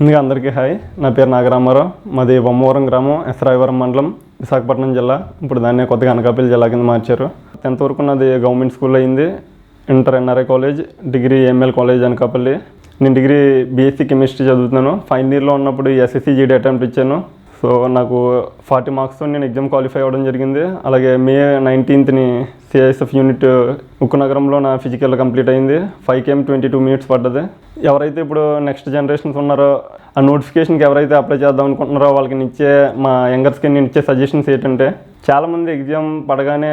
ముందుగా అందరికీ హాయ్. నా పేరు నాగరామారావు. మాది బొమ్మవరం గ్రామం ఎస్రాయవరం మండలం విశాఖపట్నం జిల్లా. ఇప్పుడు దాన్ని కొత్తగా అనకాపల్లి జిల్లా కింద మార్చారు. టెన్త్ వరకు నాది గవర్నమెంట్ స్కూల్ అయింది. Inter NRI college degree ML college Anakapalli. నేను డిగ్రీ బీఎస్సీ కెమిస్ట్రీ చదువుతున్నాను. ఫైనల్ ఇయర్లో ఉన్నప్పుడు ఎస్ఎస్సీ జీడీ అటెంప్ట్ ఇచ్చాను. సో నాకు ఫార్టీ మార్క్స్తో నేను ఎగ్జామ్ క్వాలిఫై అవ్వడం జరిగింది. అలాగే మే నైన్టీన్త్ని సిఐఎస్ఎఫ్ యూనిట్ ఉక్కు నగరంలో నా ఫిజికల్ కంప్లీట్ అయింది. Five KM twenty two minutes పడ్డది. ఎవరైతే ఇప్పుడు నెక్స్ట్ జనరేషన్స్ ఉన్నారో ఆ నోటిఫికేషన్కి ఎవరైతే అప్లై చేద్దాం అనుకుంటున్నారో వాళ్ళకి ఇచ్చే మా యంగర్స్కి నేను ఇచ్చే సజెషన్స్ ఏంటంటే చాలామంది ఎగ్జామ్ పడగానే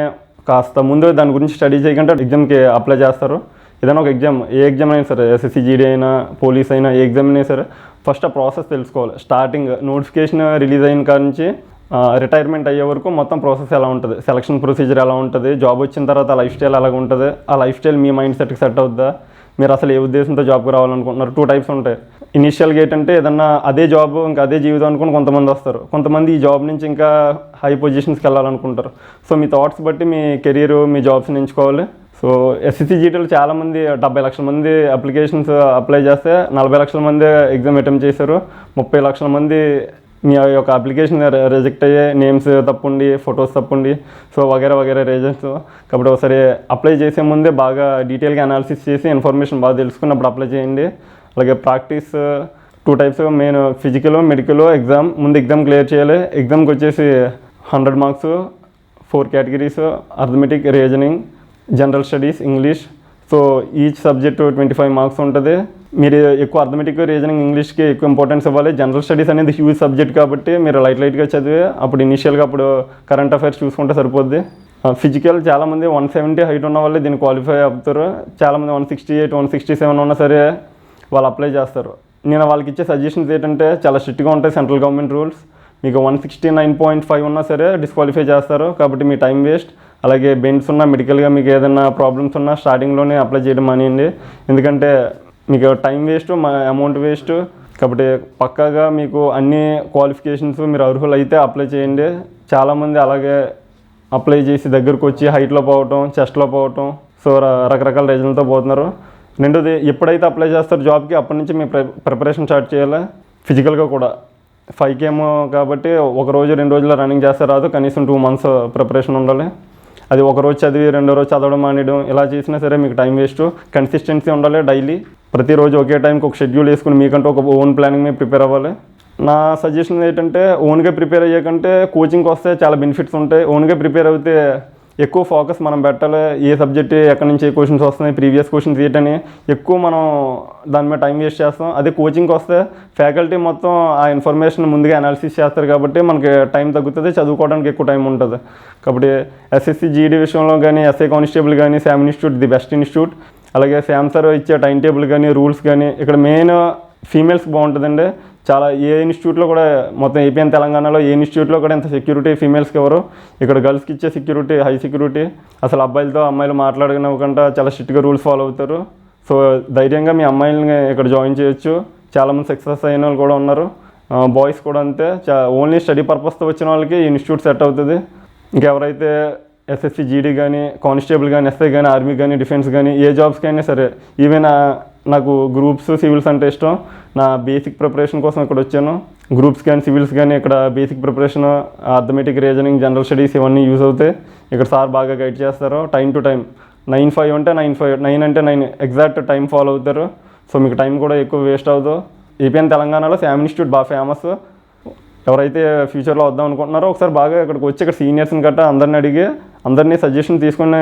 కాస్త ముందు దాని గురించి స్టడీ చేయకుండా ఎగ్జామ్కి అప్లై చేస్తారు. ఏదైనా ఒక ఎగ్జామ్ ఏ ఎగ్జామ్ అయినా సరే ఎస్ఎస్సి జీడీ అయినా పోలీస్ అయినా ఏ ఎగ్జామ్ అయినా సరే ఫస్ట్ ఆ ప్రాసెస్ తెలుసుకోవాలి. స్టార్టింగ్ నోటిఫికేషన్ రిలీజ్ అయిన కాడ నుంచి రిటైర్మెంట్ అయ్యే వరకు మొత్తం ప్రాసెస్ ఎలా ఉంటుంది? సెలక్షన్ ప్రొసీజర్ ఎలా ఉంటుంది? జాబ్ వచ్చిన తర్వాత ఆ లైఫ్ స్టైల్ ఎలాగ ఉంటుంది ఆ లైఫ్ స్టైల్ మీ మైండ్ సెట్కి సెట్ అవుద్దా? మీరు అసలు ఏ ఉద్దేశంతో జాబ్కి రావాలనుకుంటున్నారు? టూ టైప్స్ ఉంటాయి. ఇనీషియల్గా ఏంటంటే ఏదన్నా అదే జాబ్ ఇంకా అదే జీవితం అనుకుని కొంతమంది వస్తారు. కొంతమంది ఈ జాబ్ నుంచి ఇంకా హై పొజిషన్స్కి వెళ్ళాలనుకుంటారు. సో మీ థాట్స్ బట్టి మీ కెరీర్ మీ జాబ్స్ని ఎంచుకోవాలి. సో ఎస్ఎస్సీ జీటీలు చాలామంది డెబ్బై లక్షల మంది అప్లికేషన్స్ అప్లై చేస్తే నలభై లక్షల మంది ఎగ్జామ్ అటెంప్ట్ చేశారు. ముప్పై లక్షల మంది మీ యొక్క అప్లికేషన్ రిజెక్ట్ అయ్యే నేమ్స్ తప్పుండి ఫొటోస్ తప్పుండి సో వగేరా వగేరా రీజన్స్ కాబట్టి ఒకసారి అప్లై చేసే ముందే బాగా డీటెయిల్గా అనాలిసిస్ చేసి ఇన్ఫర్మేషన్ బాగా తెలుసుకున్నప్పుడు అప్లై చేయండి. అలాగే practice two types main physical medical exam ముందు ఎగ్జామ్ క్లియర్ చేయాలి. ఎగ్జామ్కి వచ్చేసి hundred marks four categories arithmetic reasoning general studies English so each subject twenty five marks ఉంటుంది. మీరు ఎక్కువ అర్థమెటిక్ రీజనింగ్ ఇంగ్లీష్కి ఎక్కువ ఇంపార్టెన్స్ ఇవ్వాలి. జనరల్ స్టడీస్ అనేది హ్యూజ్ సబ్జెక్ట్ కాబట్టి మీరు లైట్ లైట్గా చదివి అప్పుడు ఇనిషియల్గా అప్పుడు కరెంట్ అఫైర్స్ చూసుకుంటే సరిపోద్ది. ఫిజికల్ చాలామంది వన్ సెవెంటీ హైట్ ఉన్న వాళ్ళే దీన్ని క్వాలిఫై అవుతారు. చాలామంది one sixty eight one sixty seven ఉన్నా సరే వాళ్ళు అప్లై చేస్తారు. నేను వాళ్ళకి ఇచ్చే సజెషన్స్ ఏంటంటే చాలా స్ట్రిక్ట్గా ఉంటాయి సెంట్రల్ గవర్నమెంట్ రూల్స్ మీకు one sixty nine point five ఉన్నా సరే డిస్క్వాలిఫై చేస్తారు. కాబట్టి మీ టైం వేస్ట్ అలాగే బెండ్స్ ఉన్నా మెడికల్గా మీకు ఏదైనా ప్రాబ్లమ్స్ ఉన్నా స్టార్టింగ్లోనే అప్లై చేయడం మానేయండి. ఎందుకంటే మీకు టైం వేస్ట్ మా అమౌంట్ వేస్ట్ కాబట్టి పక్కాగా మీకు అన్ని క్వాలిఫికేషన్స్ మీరు అర్హులు అయితే అప్లై చేయండి. చాలామంది అలాగే అప్లై చేసి దగ్గరకు వచ్చి హైట్లో పోవటం చెస్ట్లో పోవటం సో రకరకాల రీజన్లతో పోతున్నారు. రెండోది ఎప్పుడైతే అప్లై చేస్తారు జాబ్కి అప్పటి నుంచి మీ ప్రిపరేషన్ స్టార్ట్ చేయాలి. ఫిజికల్గా కూడా. ఫైవ్ కేమో కాబట్టి ఒక రోజు రెండు రోజుల్లో రన్నింగ్ చేస్తే రాదు. కనీసం టూ మంత్స్ ప్రిపరేషన్ ఉండాలి. అది ఒక రోజు చదివి రెండో రోజు చదవడం మానేయడం ఇలా చేసినా సరే మీకు టైం వేస్ట్ కన్సిస్టెన్సీ ఉండాలి డైలీ ప్రతిరోజు ఒకే టైంకి ఒక షెడ్యూల్ వేసుకుని మీకంటూ ఒక ఓన్ ప్లానింగ్ మీద ప్రిపేర్ అవ్వాలి. నా సజెషన్ ఏంటంటే ఓన్గా ప్రిపేర్ అయ్యాకంటే కోచింగ్కి వస్తే చాలా బెనిఫిట్స్ ఉంటాయి. ఓన్గా ప్రిపేర్ అయితే ఎక్కువ ఫోకస్ మనం పెట్టాలి. ఏ సబ్జెక్ట్ ఎక్కడి నుంచి ఏ క్వశ్చన్స్ వస్తున్నాయి ప్రీవియస్ క్వశ్చన్స్ ఏంటని ఎక్కువ మనం దాని మీద టైం వేస్ట్ చేస్తాం. అదే కోచింగ్కి వస్తే ఫ్యాకల్టీ మొత్తం ఆ ఇన్ఫర్మేషన్ ముందుగా అనాలిసిస్ చేస్తారు కాబట్టి మనకి టైం తగ్గుతుంది చదువుకోవడానికి ఎక్కువ టైం ఉంటుంది. కాబట్టి ఎస్ఎస్సి జీడీ విషయంలో కానీ ఎస్ఐ కానిస్టేబుల్ కానీ Sam institute the best institute. అలాగే శామ్ సార్ ఇచ్చే టైం టేబుల్ కానీ రూల్స్ కానీ ఇక్కడ మెయిన్ ఫీమేల్స్ బాగుంటుందండి. చాలా ఏ ఇన్స్టిట్యూట్లో కూడా మొత్తం ఏపీఎన్ తెలంగాణలో ఏ ఇన్స్టిట్యూట్లో కూడా ఇంత సెక్యూరిటీ ఫీమేల్స్కి ఎవరు? ఇక్కడ గర్ల్స్కి ఇచ్చే సెక్యూరిటీ హై సెక్యూరిటీ అసలు అబ్బాయిలతో అమ్మాయిలు మాట్లాడనివ్వకుండా చాలా స్ట్రిక్ట్గా రూల్స్ ఫాలో అవుతారు. సో ధైర్యంగా మీ అమ్మాయిలని ఇక్కడ జాయిన్ చేయొచ్చు. చాలామంది సక్సెస్ అయిన వాళ్ళు కూడా ఉన్నారు. బాయ్స్ కూడా అంతే. చా ఓన్లీ స్టడీ పర్పస్తో వచ్చిన వాళ్ళకి ఈ ఇన్స్టిట్యూట్ సెట్ అవుతుంది. ఇంకెవరైతే ఎస్ఎస్సి జీడీ కానీ కానిస్టేబుల్ కానీ ఎస్ఐ కానీ ఆర్మీ కానీ డిఫెన్స్ కానీ ఏ జాబ్స్కి అయినా సరే ఈవెన్ నాకు గ్రూప్స్ సివిల్స్ అంటే ఇష్టం. నా బేసిక్ ప్రిపరేషన్ కోసం ఇక్కడ వచ్చాను. గ్రూప్స్ కానీ సివిల్స్ కానీ ఇక్కడ basic preparation arithmetic reasoning general studies ఇవన్నీ యూజ్ అవుతాయి. ఇక్కడ సార్ బాగా గైడ్ చేస్తారు. Time to time nine five అంటే నైన్ ఫైవ్ నైన్ అంటే నైన్ ఎగ్జాక్ట్ టైం ఫాలో అవుతారు. సో మీకు టైం కూడా ఎక్కువ వేస్ట్ అవ్వదు. ఏపీఎన్ తెలంగాణలో శామ్ ఇన్స్టిట్యూట్ బాగా ఫేమస్ ఎవరైతే ఫ్యూచర్లో వద్దాం అనుకుంటున్నారో ఒకసారి బాగా ఇక్కడికి వచ్చి ఇక్కడ సీనియర్స్ని గట్టా అందరిని అడిగి అందరినీ సజెషన్ తీసుకుని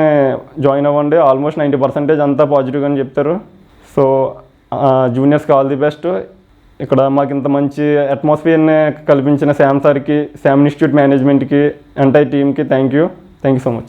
జాయిన్ అవ్వండి. ఆల్మోస్ట్ నైంటీ పర్సెంటేజ్ అంతా పాజిటివ్ అని చెప్తారు. సో జూనియర్స్కి ఆల్ ది బెస్ట్ ఇక్కడ మాకు ఇంత మంచి అట్మాస్ఫియర్ని కల్పించిన శామ్ సార్కి శామ్ ఇన్స్టిట్యూట్ మేనేజ్మెంట్కి ఎంటైర్ టీమ్కి thank you thank you so much